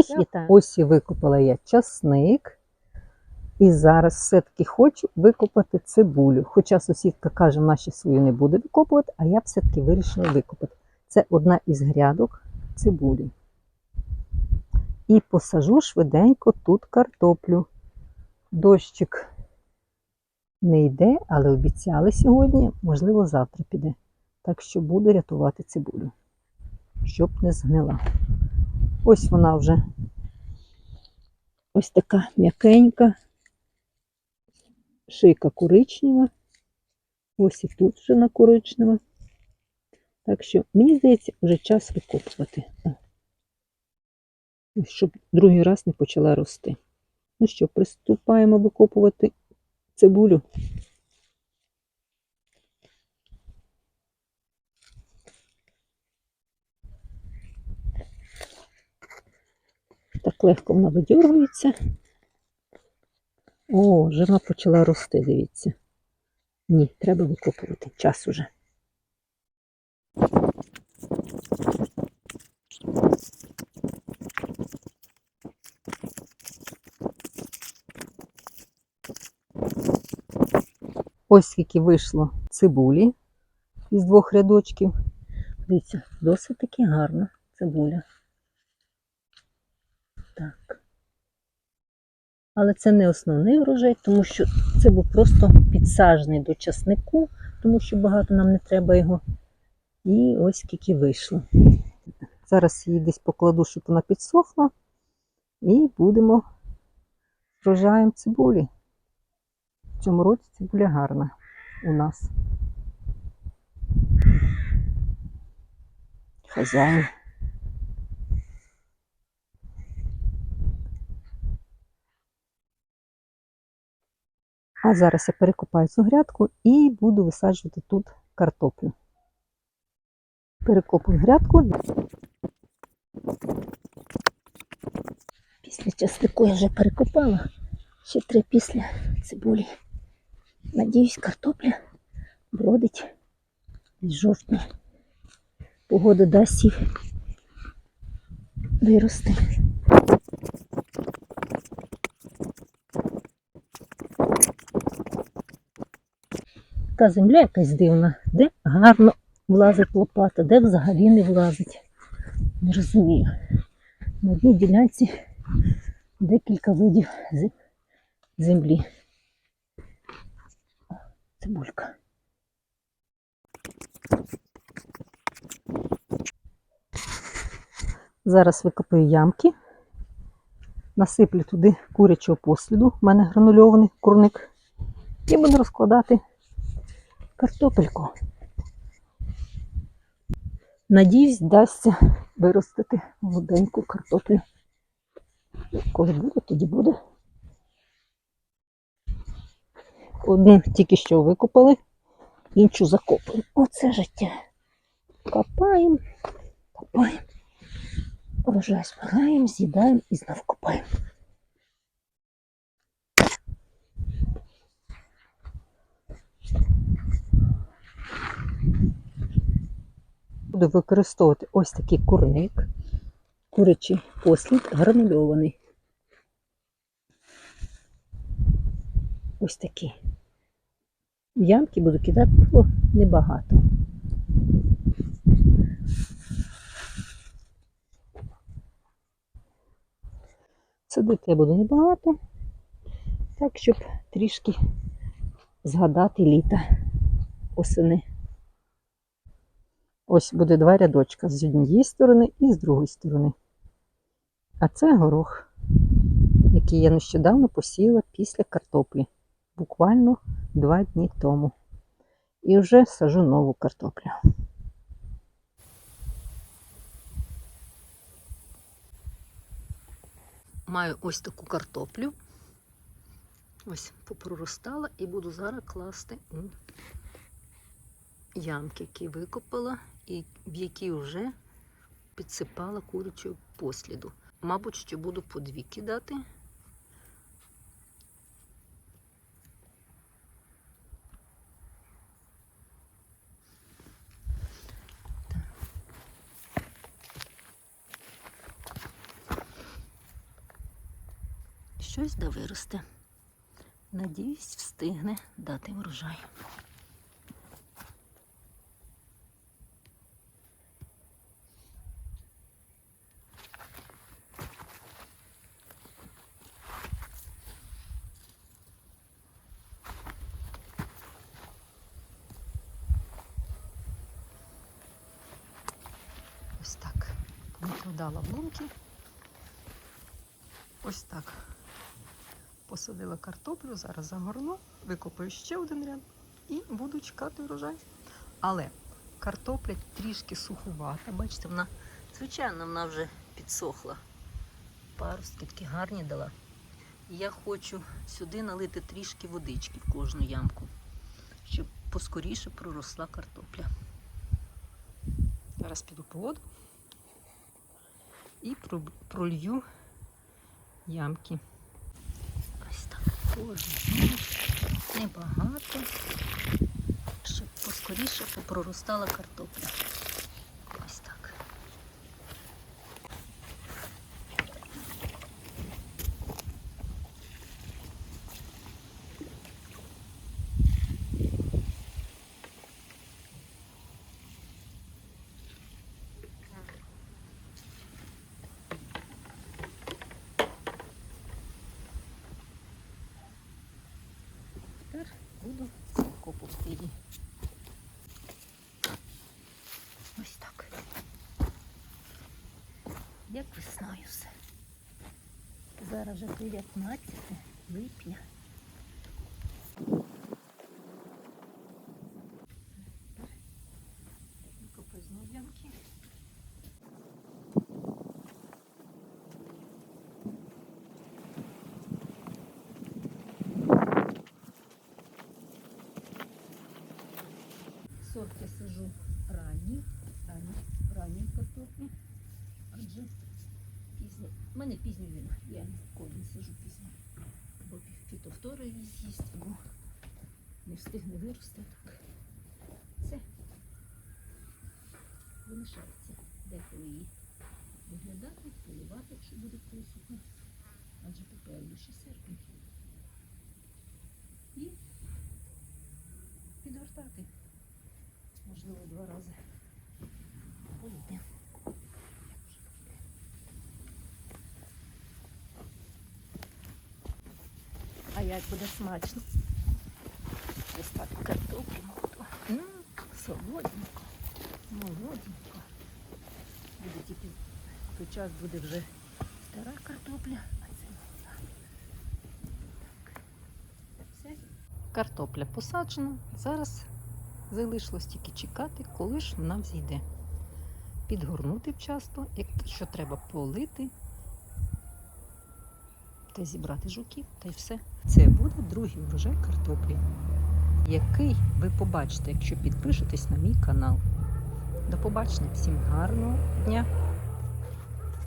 Всіх Так. Ось і викопала я часник. І зараз все-таки хочу викопати цибулю. Хоча сусідка каже, наші свою не буде викопувати, а я все-таки вирішила викопати. Це одна із грядок цибулі. І посажу швиденько тут картоплю. Дощик не йде, але обіцяли сьогодні, можливо, завтра піде. Так що буду рятувати цибулю, щоб не згнила. Ось вона вже ось така м'якенька, шийка коричнева. Ось і тут вже на коричнева. Так що, мені здається, вже час викопувати. Щоб другий раз не почала рости. Ну що, приступаємо викопувати цибулю. Так легко вона видьоргується. О, вже почала рости, дивіться. Ні, треба викопувати. Час уже. Ось скільки вийшло цибулі із двох рядочків. Дивіться, досить таки гарна цибуля. Але це не основний врожай, тому що це був просто підсаджений до часнику, тому що багато нам не треба його. І ось скільки вийшло. Зараз її десь покладу, щоб вона підсохла. І будемо врожаєм цибулі. В цьому році цибуля гарна у нас. Хазяїн. А зараз я перекопаю цю грядку і буду висаджувати тут картоплю. Перекопую грядку. Після часнику я вже перекопала. Ще три після цибулі. Надіюсь, картопля вродить з жовтня. Погода дасть їй вирости. Така земля якась дивна, де гарно влазить лопата, де взагалі не влазить. Не розумію. На одній ділянці декілька видів зе- землі. Цибулька. Зараз викопаю ямки, насиплю туди курячого посліду, в мене гранульований курник, і буду розкладати картопельку. Надіюсь, вдасться виростити молоденьку картоплю. Коли буде, тоді буде. Одну тільки що викопали, іншу закопуємо. Оце життя. Копаємо, копаємо. Урожай збираємо, з'їдаємо і знов копаємо. Буду використовувати ось такий курник, курячий послід гранульований. Ось такий. В ямки буду кидати було небагато. Садити я буду небагато, так, щоб трішки згадати літа осени. Ось буде два рядочка з однієї сторони і з другої сторони. А це горох, який я нещодавно посіяла після картоплі, буквально два дні тому. І вже сажу нову картоплю. Маю ось таку картоплю. Ось попроростала і буду зараз класти у ямки, які викопала, і в які вже підсипала курячого посліду. Мабуть, що буду по дві кидати. щось да виросте. Надіюсь, встигне дати врожай. Ось так. Накладала блумки. Ось так. Посадила картоплю, зараз загорну, викопаю ще один ряд і буду чекати врожай. Але картопля трішки сухувата. Бачите, вона, звичайно, вона вже підсохла. Паростки такі гарні дала. Я хочу сюди налити трішки водички в кожну ямку, щоб поскоріше проросла картопля. Зараз піду по воду і пролью ямки. Ось так. кожен. небагато, щоб поскоріше попроростала картопля. Ось так. Тепер буду копати її. Ось так. Як весною все. Зараз вже 19 липня. Викопаю знову ямки. Я сажу ранній, ранній, картоплі, адже пізно. У мене пізньо вина, я ніколи не сажу пізно. Бо фітофтора її з'їсть, або не встигне вирости так. Це залишається деколи її виглядати, поливати, якщо буде присутня. Адже попереду ще серпень. І підгортати можливо, два рази полити. А як буде смачно? Ось так картоплю. М, Солоденько, молоденько. Буде тільки в той час буде вже стара картопля, а це. Картопля посаджена. Зараз Залишилось тільки чекати, коли ж вона взійде. Підгорнути вчасно, якщо треба полити та зібрати жуків, та й все. Це буде другий врожай картоплі, який ви побачите, якщо підпишетесь на мій канал. До побачення, всім гарного дня!